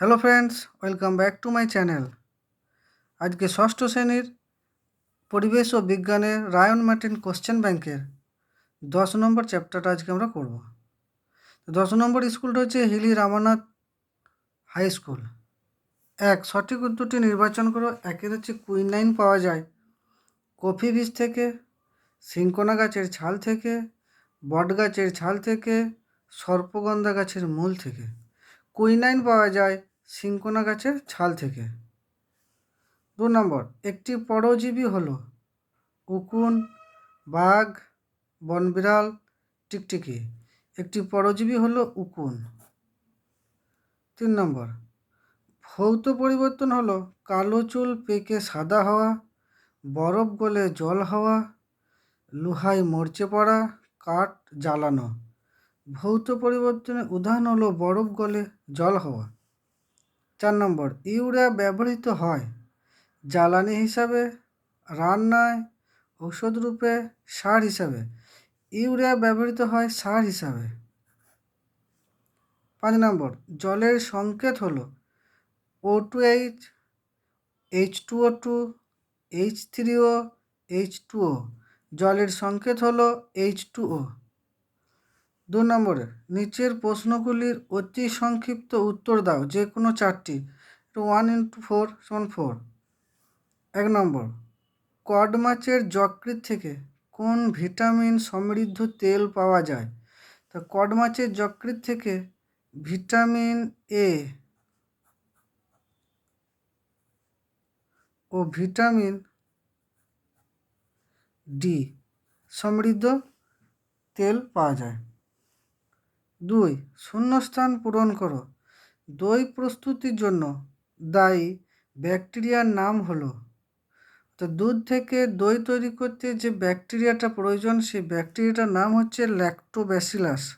Hello friends, welcome back to my channel. আজকে ষষ্ঠ শ্রেণির পরিবেশ ও বিজ্ঞানের রায়ন মার্টিন কোশ্চেন ব্যাংকের দশ নম্বর চ্যাপ্টারটা আজকে আমরা করব। দশ নম্বর স্কুলটা হচ্ছে হিলি রামানাথ হাই স্কুল। এক, সঠিক উত্তরটি নির্বাচন করো। একের হচ্ছে কুইনাইন পাওয়া যায়। কফি বীজ থেকে, সিঙ্কোনা গাছের ছাল থেকে, বট গাছের ছাল থেকে, সর্পগন্ধা গাছের মূল থেকে। কুইনাইন পাওয়া যায় সিঙ্কোনা গাছের ছাল থেকে। দু নম্বর, একটি পরজীবী হলো। উকুন, বাঘ, বনবিড়াল, টিকটিকি। একটি পরজীবী হলো উকুন। তিন নম্বর, ভৌত পরিবর্তন হলো। কালো চুল পেকে সাদা হওয়া, বরফ গলে জল হওয়া, লোহায় মরচে পড়া, কাঠ জ্বালানো। ভৌত পরিবর্তনের উদাহরণ হলো বরফ গলে জল হওয়া। চার নম্বর, ইউরিয়া ব্যবহৃত হয় জ্বালানি হিসাবে, রান্নায়, ঔষধ রূপে, সার হিসাবে। ইউরিয়া ব্যবহৃত হয় সার হিসাবে। পাঁচ নম্বর, জলের সংকেত হলো O two H H two O two H three O H two O জলের সংকেত হলো এইচ টু ও দু নম্বরে, নিচের প্রশ্নগুলির অতি সংক্ষিপ্ত উত্তর দাও, যে কোনো চারটি। ওয়ান ইন্টু ফোর সমান ফোর এক নম্বর কড মাছের যকৃত থেকে কোন ভিটামিন সমৃদ্ধ তেল পাওয়া যায়? তা কড মাছের যকৃত থেকে ভিটামিন এ ও ভিটামিন ডি সমৃদ্ধ তেল পাওয়া যায়। দুই, শূন্যস্থান পূরণ করো। দই প্রস্তুতির জন্য দায়ী ব্যাকটেরিয়ার নাম হলো। তো দুধ থেকে দই তৈরি করতে যে ব্যাকটেরিয়াটা প্রয়োজন, সেই ব্যাকটেরিয়াটার নাম হচ্ছে ল্যাক্টোব্যাসিলাস।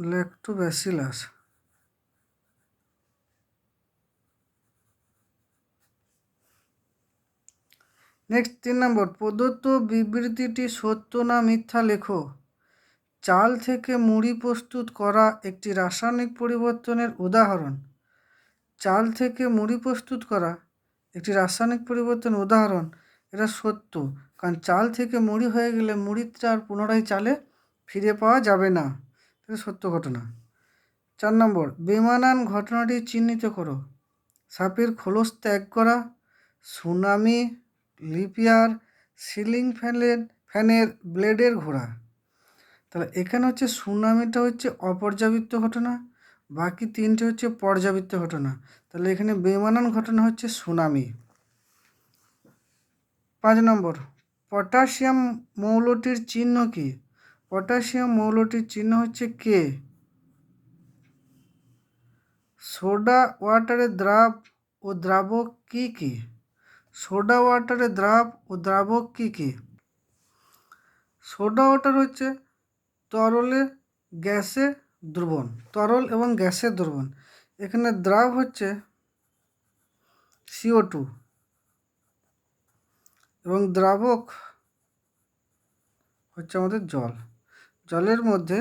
ল্যাক্টোব্যাসিলাস। নেক্সট তিন নম্বর, প্রদত্ত বিবৃতিটি সত্য না মিথ্যা লেখো। চাল থেকে মুড়ি প্রস্তুত করা একটি রাসায়নিক পরিবর্তনের উদাহরণ। চাল থেকে মুড়ি প্রস্তুত করা একটি রাসায়নিক পরিবর্তন উদাহরণ, এটা সত্য। কারণ চাল থেকে মুড়ি হয়ে গেলে মুড়িটা আর পুনরায় চালে ফিরে পাওয়া যাবে না। এটা সত্য ঘটনা। চার নম্বর, বেমানান ঘটনাটি চিহ্নিত করো। সাপের খোলস ত্যাগ করা, সুনামি লিপিয়ার সিলিং ফ্যানের ফ্যানের ব্লেডের ঘোরা তাহলে এখানে হচ্ছে সুনামিটা হচ্ছে অপর্যাবৃত্ত ঘটনা, বাকি তিনটে হচ্ছে পর্যাবৃত্ত ঘটনা। তাহলে এখানে বেমানান ঘটনা হচ্ছে সুনামি। পাঁচ নম্বর, পটাশিয়াম মৌলটির চিহ্ন কি? পটাশিয়াম মৌলটির চিহ্ন হচ্ছে কে? সোডা ওয়াটারের দ্রাব ও দ্রাবক কি কি? সোডা ওয়াটারের দ্রাব ও দ্রাবক কী কী? সোডা ওয়াটার হচ্ছে তরলে গ্যাসে দ্রবণ, তরল এবং গ্যাসের দ্রবণ। এখানে দ্রাব হচ্ছে সিও টু এবং দ্রাবক হচ্ছে আমাদের জল। জলের মধ্যে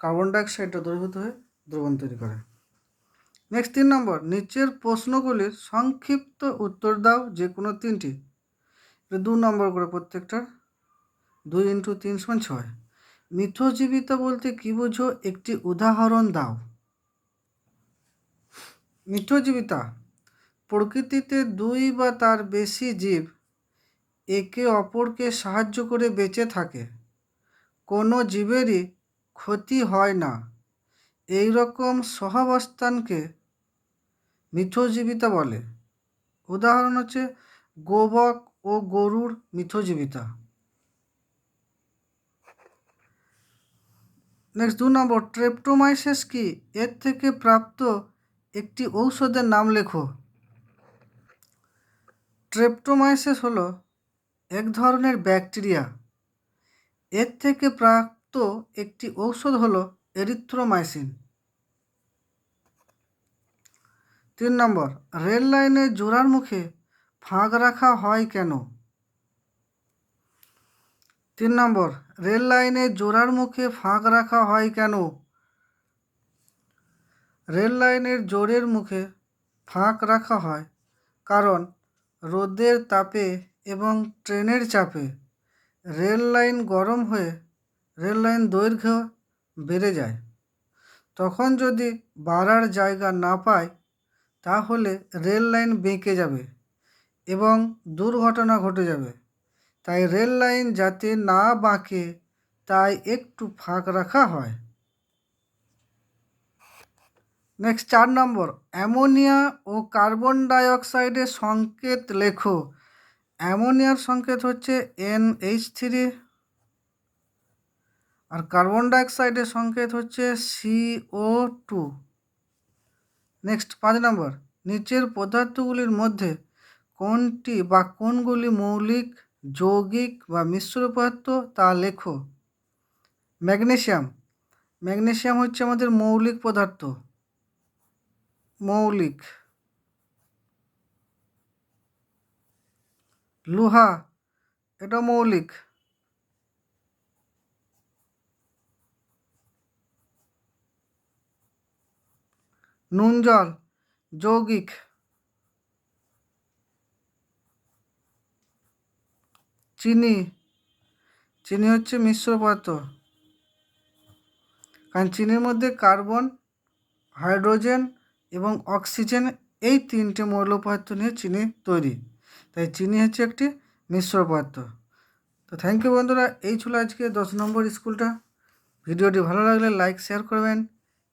কার্বন ডাইঅক্সাইডটা দ্রবীভূত হয়ে দ্রবণ তৈরি করে। নেক্সট তিন নম্বর, নিচের প্রশ্নগুলির সংক্ষিপ্ত উত্তর দাও যে কোনো তিনটি। দু নম্বর করে প্রত্যেকটার। দুই ইন্টু তিন সমান ছয়। মিথজীবিতা বলতে কী বুঝো? একটি উদাহরণ দাও। মিথজীবিতা। প্রকৃতিতে দুই বা তার বেশি জীব একে অপরকে সাহায্য করে বেঁচে থাকে। কোনো জীবেরই ক্ষতি হয় না। এই রকম সহাবস্থানকে মিথজীবিতা বলে। উদাহরণ হচ্ছে গোবক ও গরুর মিথজীবিতা। নেক্সট দু নম্বর, ট্রেপ্টোমাইসিস কি? এর থেকে প্রাপ্ত একটি ঔষধের নাম লেখো। ট্রেপ্টোমাইসিস হলো এক ধরনের ব্যাকটেরিয়া। এর থেকে প্রাপ্ত একটি ঔষধ হলো এরিথ্রোমাইসিন। তিন নম্বর, রেল লাইনে জোড়ার মুখে ফাঁক রাখা হয় কেন? তিন নম্বর, রেল লাইনে জোড়ার মুখে ফাঁক রাখা হয় কেন? রেল লাইনের জোরের মুখে ফাঁক রাখা হয় কারণ রোদের তাপে এবং ট্রেনের চাপে রেল লাইন গরম হয়ে রেল লাইন দৈর্ঘ্য বেড়ে যায়। তখন যদি বাড়ার জায়গা না পায় তাহলে রেল লাইন বেঁকে যাবে এবং দুর্ঘটনা ঘটে যাবে। তাই রেল লাইন যাতে না বাঁকে, তাই একটু ফাঁক রাখা হয়। নেক্সট চার নম্বর, অ্যামোনিয়া ও কার্বন ডাই অক্সাইডের সংকেত লেখো। অ্যামোনিয়ার সংকেত হচ্ছে এন এইচ থ্রি। আর কার্বন ডাইঅক্সাইডের সংকেত হচ্ছে সিও টু। নেক্সট পাঁচ নম্বর। নিচের পদার্থগুলির মধ্যে কোনটি বা কোনগুলি মৌলিক, যৌগিক বা মিশ্র পদার্থ তা লেখো। ম্যাগনেশিয়াম ম্যাগনেশিয়াম হচ্ছে আমাদের মৌলিক পদার্থ। মৌলিক। লোহা। এটা মৌলিক। নুন জল, যৌগিক। চিনি চিনি হচ্ছে মিশ্র পদার্থ। কারণ চিনির মধ্যে কার্বন, হাইড্রোজেন এবং অক্সিজেন এই তিনটে মৌল পদার্থ নিয়ে চিনি তৈরি। তাই চিনি হচ্ছে একটি মিশ্র পদার্থ। তো থ্যাংক ইউ বন্ধুরা, এই ছিল আজকে দশ নম্বর স্কুলটা। ভিডিওটি ভালো লাগলে লাইক শেয়ার করবেন।